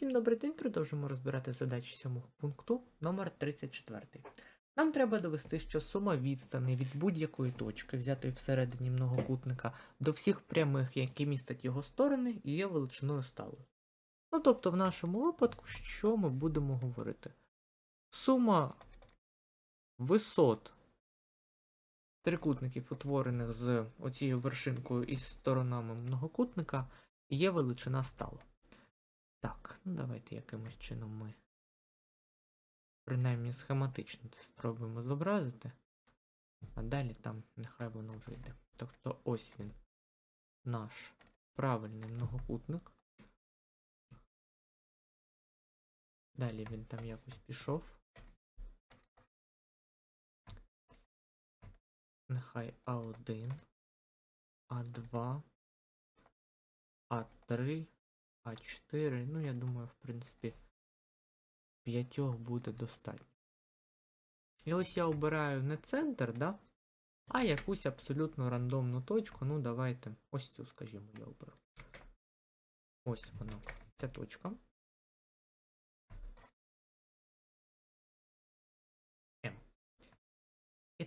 Всім добрий день, продовжимо розбирати задачі сьомого пункту номер 34. Нам треба довести, що сума відстані від будь-якої точки, взятої всередині многокутника, до всіх прямих, які містять його сторони, є величиною сталою. Ну тобто, в нашому випадку, що ми будемо говорити? Сума висот трикутників, утворених з оцією вершинкою і сторонами многокутника, є величина стала. Так, ну давайте якимось чином ми принаймні схематично це спробуємо зобразити. А далі там нехай воно вже йде. Тобто ось він, наш правильний многокутник. Далі він там якось пішов. Нехай А1, А2, А3. А4, ну я думаю, в принципі, п'ятьох буде достатньо. І ось я обираю не центр, да? А якусь абсолютно рандомну точку. Ну, давайте ось цю, скажімо, я оберу. Ось вона, ця точка.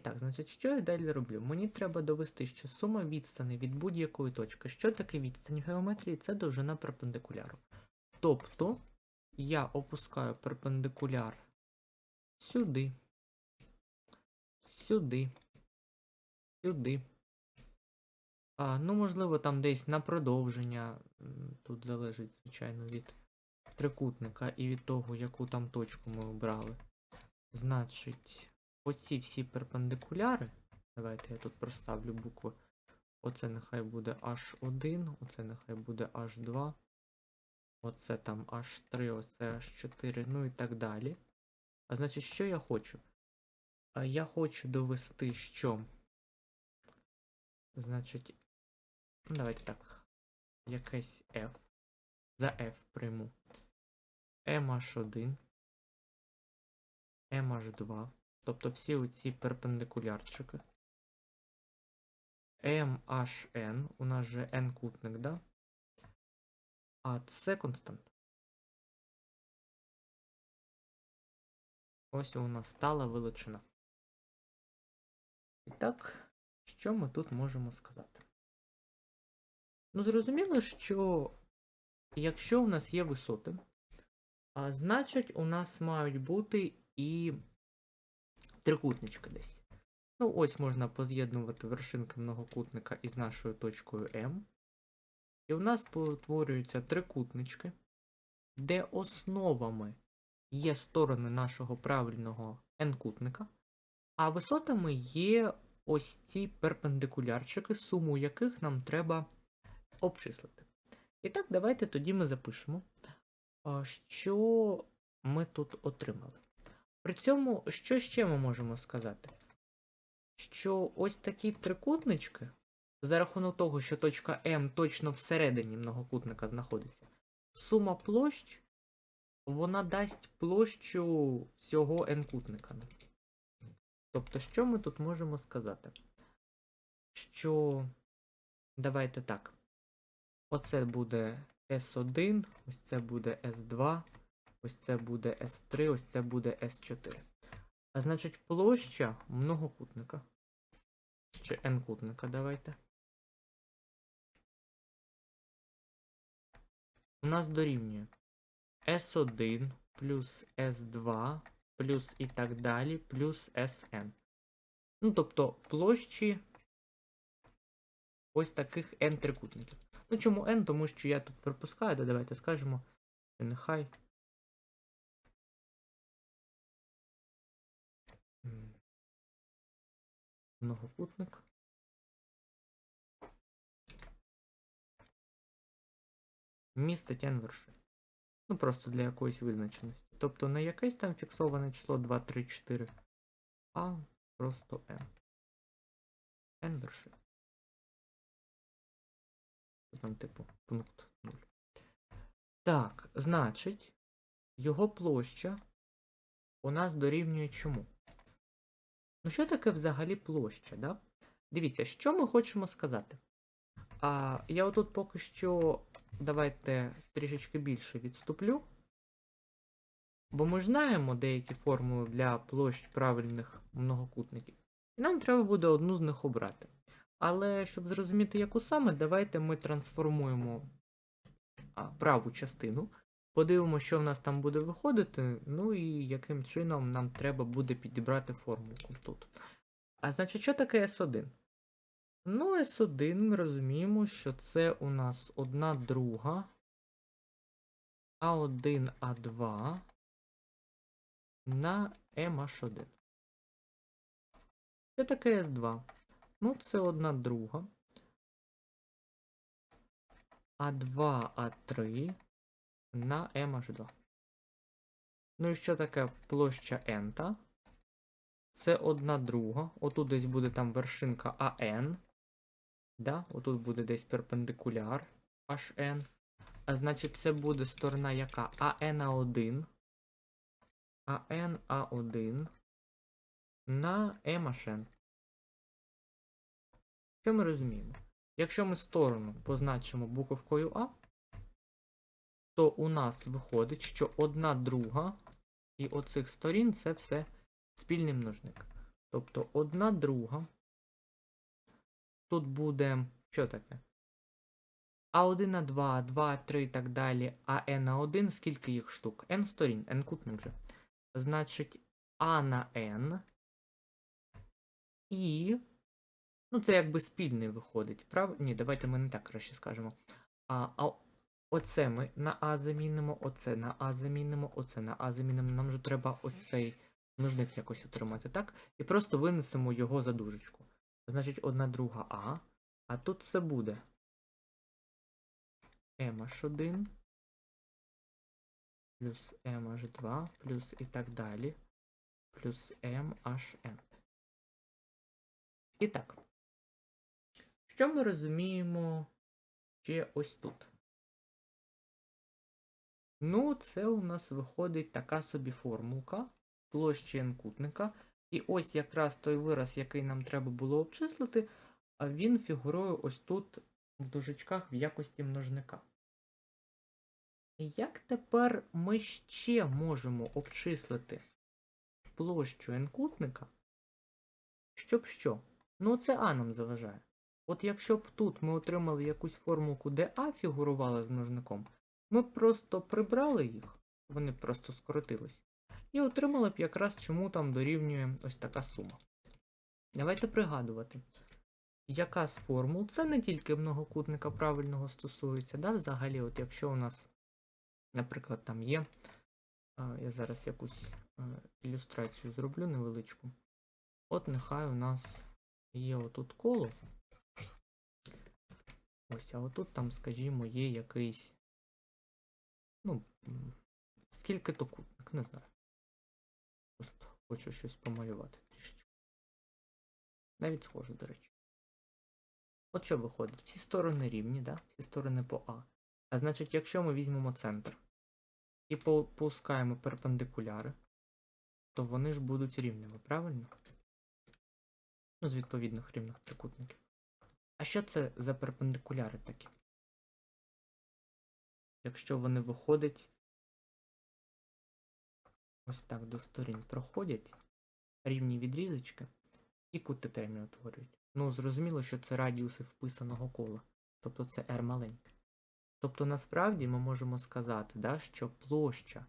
Так, значить, що я далі роблю? Мені треба довести, що сума відстани від будь-якої точки. Що таке відстань в геометрії? Це довжина перпендикуляру. Тобто я опускаю перпендикуляр сюди, сюди, сюди. А, Ну, можливо, там десь на продовження. Тут залежить, звичайно, від трикутника і від того, яку там точку ми обрали. Значить оці всі перпендикуляри. Давайте я тут проставлю букви. Оце нехай буде H1, оце нехай буде H2, оце там H3, оце H4, ну і так далі. А значить, що я хочу? Я хочу довести, що. Значить, давайте так. Якесь F. За F прийму. MH1, MH2. Тобто всі оці перпендикулярчики. MHN, у нас же n-кутник, да? А це константа. Ось у нас стала величина. І так, що ми тут можемо сказати? Ну, зрозуміло, що якщо у нас є висоти, а значить у нас мають бути і трикутничка десь. Ну, ось можна поз'єднувати вершинки многокутника із нашою точкою М. І у нас утворюються трикутнички, де основами є сторони нашого правильного n-кутника, а висотами є ось ці перпендикулярчики, суму яких нам треба обчислити. І так, давайте тоді ми запишемо, що ми тут отримали. При цьому, що ще ми можемо сказати? Що ось такі трикутнички, за рахунок того, що точка М точно всередині многокутника знаходиться, сума площ, вона дасть площу всього n-кутника. Тобто, що ми тут можемо сказати? Що. Давайте так. Оце буде S1, ось це буде S2. Ось це буде S3, ось це буде S4. А значить, площа многокутника. Чи n-кутника, давайте. У нас дорівнює S1 плюс S2 плюс і так далі, плюс Sn. Ну, тобто площі ось таких n трикутників. Ну, чому n? Тому що я тут припускаю, да, давайте скажемо, нехай многокутник. Містить n вершин. Ну, просто для якоїсь визначеності. Тобто не якесь там фіксоване число 2, 3, 4, а просто n. n вершин. Там, типу, пункт 0. Так, значить, його площа у нас дорівнює чому? Ну, що таке взагалі площа, да? Дивіться, що ми хочемо сказати. А, Я отут поки що давайте трішечки більше відступлю. Бо ми ж знаємо деякі формули для площ правильних многокутників. І нам треба буде одну з них обрати. Але щоб зрозуміти, яку саме, давайте ми трансформуємо праву частину. Подивимося, що в нас там буде виходити, ну і яким чином нам треба буде підібрати формулку тут. А значить, що таке S1? Ну, S1 ми розуміємо, що це у нас одна друга А1, А2 на MH1. Що таке S2? Ну, це одна друга. А2, А3 на MH2. Ну і що таке площа ента? Це одна друга. Отут десь буде там вершинка АН. Да? Отут буде десь перпендикуляр HN. А значить, це буде сторона яка? АНА1. АНА1 на MHN. Що ми розуміємо? Якщо ми сторону позначимо буковкою А, то у нас виходить, що одна друга і оцих сторін це все спільний множник. Тобто одна друга. Тут буде що таке? А1 на 2, 2, 3 і так далі, а n на 1, скільки їх штук? n сторін, n кутник же. Значить, А на n. І. Ну, це якби спільний виходить, прав? Ні, давайте ми не так краще скажемо. А, а оце ми на А замінимо, оце на А замінимо, оце на А замінимо. Нам же треба ось цей множник якось отримати, так? І просто винесемо його за дужечку. Значить, одна друга А. А тут це буде MH1 плюс MH2 плюс і так далі. Плюс MHN. І так. Що ми розуміємо ще ось тут? Ну, це у нас виходить така собі формулка площі n-кутника. І ось якраз той вираз, який нам треба було обчислити, він фігурує ось тут в дужечках в якості множника. Як тепер ми ще можемо обчислити площу n-кутника, щоб що? Ну, це А нам заважає. От якщо б тут ми отримали якусь формулку, де А фігурувала з множником, ми просто прибрали їх, вони просто скоротились, і отримали б якраз чому там дорівнює ось така сума. Давайте пригадувати, яка з формул, це не тільки многокутника правильного стосується, да, взагалі, от якщо у нас, наприклад, там є, я зараз якусь ілюстрацію зроблю невеличку. От нехай у нас є отут коло. Ось, а отут там, скажімо, є якийсь. Ну, скільки то кутник, не знаю. Просто хочу щось помалювати трішечки. Навіть схоже, до речі. От що виходить? Всі сторони рівні, да? Всі сторони по А. А значить, якщо ми візьмемо центр і по- пускаємо перпендикуляри, то вони ж будуть рівними, правильно? Ну, з відповідних рівних трикутників. А що це за перпендикуляри такі? Якщо вони виходять ось так до сторін проходять рівні відрізочки і кути темі утворюють. Ну, зрозуміло, що це радіуси вписаного кола. Тобто це R маленьке. Тобто, насправді ми можемо сказати, да, що площа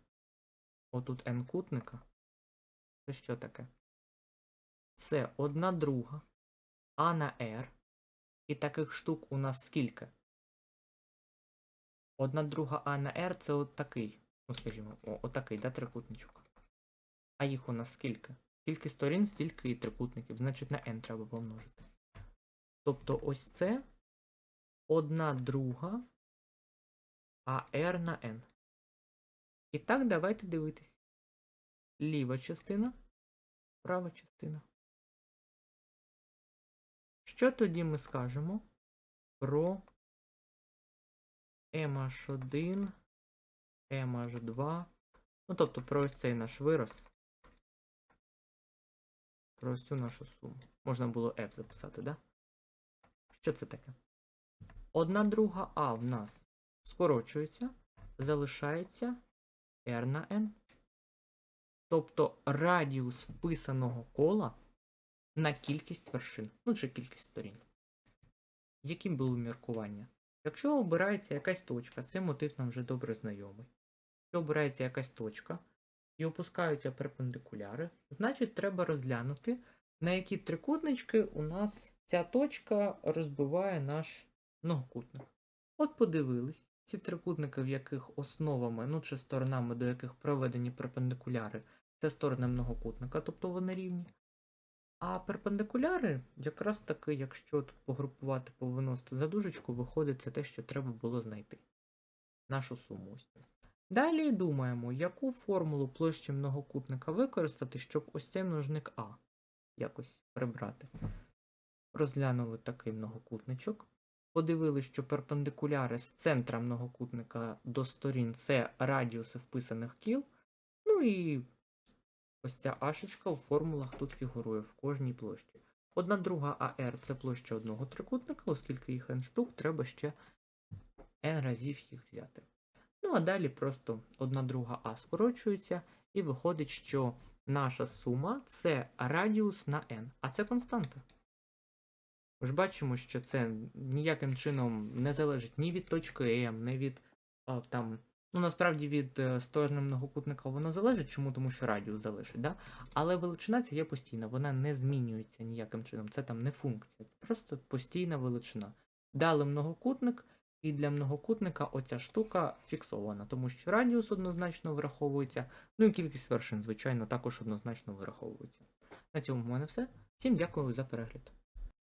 отут n кутника це що таке? Це одна друга А на R. І таких штук у нас скільки? Одна друга А на R це от такий. Ну, скажімо, отакий, да, трикутничок. А їх у нас скільки? Скільки сторін, стільки і трикутників. Значить на n треба помножити. Тобто ось це одна друга а R на n. І так, давайте дивитись. Ліва частина, права частина. Що тоді ми скажемо про MH1, MH2, ну тобто про ось цей наш вираз, про ось цю нашу суму. Можна було F записати, да? Що це таке? Одна друга А в нас скорочується, залишається R на N. тобто радіус вписаного кола на кількість вершин, ну чи кількість сторін. Яким було міркування? Якщо обирається якась точка, цей мотив нам вже добре знайомий. Якщо обирається якась точка і опускаються перпендикуляри, значить треба розглянути, на які трикутнички у нас ця точка розбиває наш многокутник. От подивились, ці трикутники, в яких основами, ну чи сторонами, до яких проведені перпендикуляри, це сторони многокутника, тобто вони рівні. А перпендикуляри, якраз таки, якщо тут погрупувати, повиносити за дужечку, виходить це те, що треба було знайти. Нашу суму. Далі думаємо, яку формулу площі многокутника використати, щоб ось цей множник А якось прибрати. Розглянули такий многокутничок. Подивилися, що перпендикуляри з центра многокутника до сторін це радіуси вписаних кіл. Ну і ось ця ашечка у формулах тут фігурує в кожній площі. Одна друга АР це площа одного трикутника, оскільки їх n штук, треба ще n разів їх взяти. Ну а далі просто одна друга А скорочується, і виходить, що наша сума це радіус на n, а це константа. Ми ж бачимо, що це ніяким чином не залежить ні від точки М, ні від там. Ну, насправді від е, сторони многокутника воно залежить, чому? Тому що радіус залежить, да? але величина ця є постійна, вона не змінюється ніяким чином. Це там не функція, просто постійна величина. Дали многокутник, і для многокутника оця штука фіксована, тому що радіус однозначно враховується, ну і кількість вершин, звичайно, також однозначно враховується. На цьому в мене все. Всім дякую за перегляд.